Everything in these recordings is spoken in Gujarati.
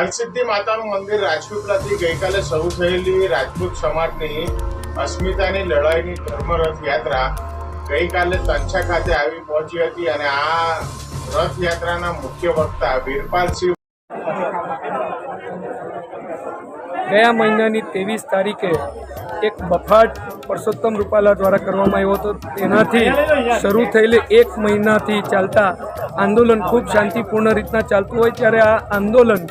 હરસિદ્ધિ માતાનું મંદિર રાજપીપળાથી ગઈકાલે શરૂ થયેલી રાજપૂત સમાજની અસ્મિતાની લડાઈની ધર્મરથ યાત્રા ગઈકાલે તંછા ખાતે આવી પહોંચી હતી અને આ રથયાત્રાના મુખ્ય વક્તા વીરપાલસિંહ ગયા મહિનાની ત્રેવીસ તારીખે એક બફાટ પરસોત્તમ રૂપાલા દ્વારા કરવામાં આવ્યો હતો. તેનાથી શરૂ થયેલી એક મહિનાથી ચાલતા આંદોલન ખૂબ શાંતિપૂર્ણ રીતના ચાલતું હોય ત્યારે આ આંદોલન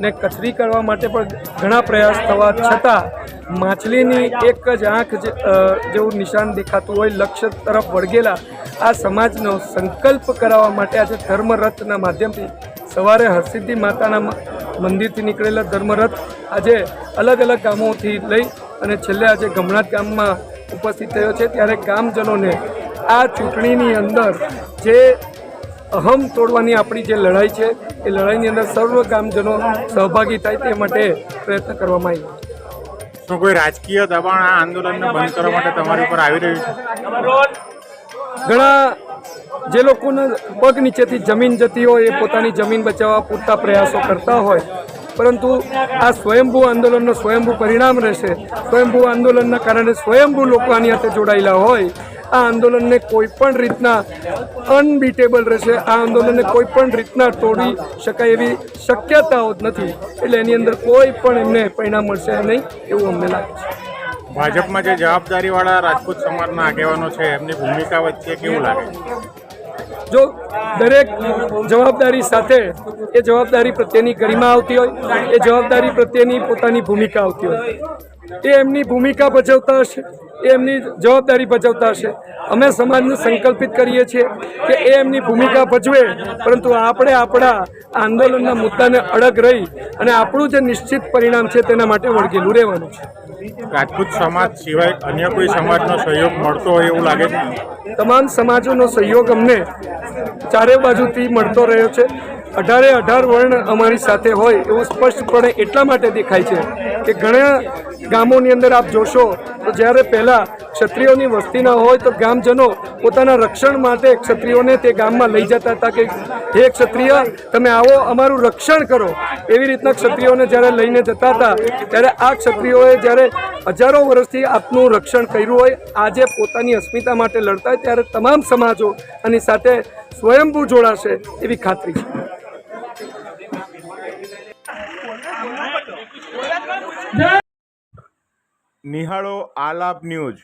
ને કચરી કરવા માટે પણ ઘણા પ્રયાસ થવા છતાં માછલીની એક જ આંખ જેવું નિશાન દેખાતું હોય લક્ષ્ય તરફ વળગેલા, આ સમાજનો સંકલ્પ કરાવવા માટે આજે ધર્મરથના માધ્યમથી સવારે હરસિદ્ધિ માતાના મંદિરથી નીકળેલા ધર્મરથ આજે અલગ અલગ ગામોથી લઈ અને છેલ્લે આજે ગમણાત ગામમાં ઉપસ્થિત થયો છે. ત્યારે ગામજનોને આ ચૂંટણીની અંદર જે અહમ તોડવાની આપણી જે લડાઈ છે એ લડાઈની અંદર સર્વ ગામજનો સહભાગી થાય તે માટે પ્રયત્ન કરવામાં આવ્યો. શું કોઈ રાજકીય દબાણ આ આંદોલનને બંધ કરવા માટે તમારી ઉપર આવી રહ્યું છે? ઘણા જે લોકોના પગ નીચેથી જમીન જતી હોય એ પોતાની જમીન બચાવવા પૂરતા પ્રયાસો કરતા હોય પરંતુ આ સ્વયંભૂ આંદોલનનો સ્વયંભૂ પરિણામ રહેશે. સ્વયંભૂ આંદોલનના કારણે સ્વયંભૂ લોકો આની સાથે જોડાયેલા હોય આ આંદોલનને કોઈ પણ રીતના અનબીટેબલ રહેશે. આ આંદોલનને કોઈ પણ રીતના તોડી શકાય એવી શક્યતાઓ જ નથી. એટલે એની અંદર કોઈ પણ એમને પરિણામ મળશે નહીં એવું અમને લાગે છે. ભાજપમાં જે જવાબદારીવાળા રાજપૂત સમાજના આગેવાનો છે એમની ભૂમિકા વચ્ચે કેવું લાગે છે? જો દરેક જવાબદારી સાથે એ જવાબદારી પ્રત્યેની ગરિમા આવતી હોય એ જવાબદારી પ્રત્યેની પોતાની ભૂમિકા આવતી હોય એ એમની ભૂમિકા ભજવતા હશે. એ એમની જવાબદારી ભજવતા હશે. અમે સમાજને સંકલ્પિત કરીએ છીએ કે એ એમની ભૂમિકા ભજવે, પરંતુ આપણે આપણા આંદોલનના મુદ્દાને અડગ રહી અને આપણું જે નિશ્ચિત પરિણામ છે તેના માટે વળગેલું રહેવાનું છે. રાજપૂત સમાજ સિવાય અન્ય કોઈ સમાજનો સહયોગ મળતો હોય એવું લાગે છે? તમામ સમાજોનો સહયોગ અમને ચારે બાજુથી મળતો રહ્યો છે. અઢારે અઢાર વર્ણ અમારી સાથે હોય એવું સ્પષ્ટપણે એટલા માટે દેખાય છે કે ઘણા ગામોની અંદર આપ જોશો તો જ્યારે પહેલાં ક્ષત્રિયોની વસ્તી ના હોય તો ગામજનો પોતાના રક્ષણ માટે ક્ષત્રિયોને તે ગામમાં લઈ જતા હતા કે, હે ક્ષત્રિય, તમે આવો, અમારું રક્ષણ કરો. એવી રીતના ક્ષત્રિયોને જ્યારે લઈને જતા હતા, ત્યારે આ ક્ષત્રિયોએ જ્યારે હજારો વર્ષથી આપનું રક્ષણ કર્યું હોય, આજે પોતાની અસ્મિતા માટે લડતા હોય, ત્યારે તમામ સમાજો આની સાથે સ્વયંભૂ જોડાશે એવી ખાતરી છે. નિહાળો આલાપ ન્યૂઝ.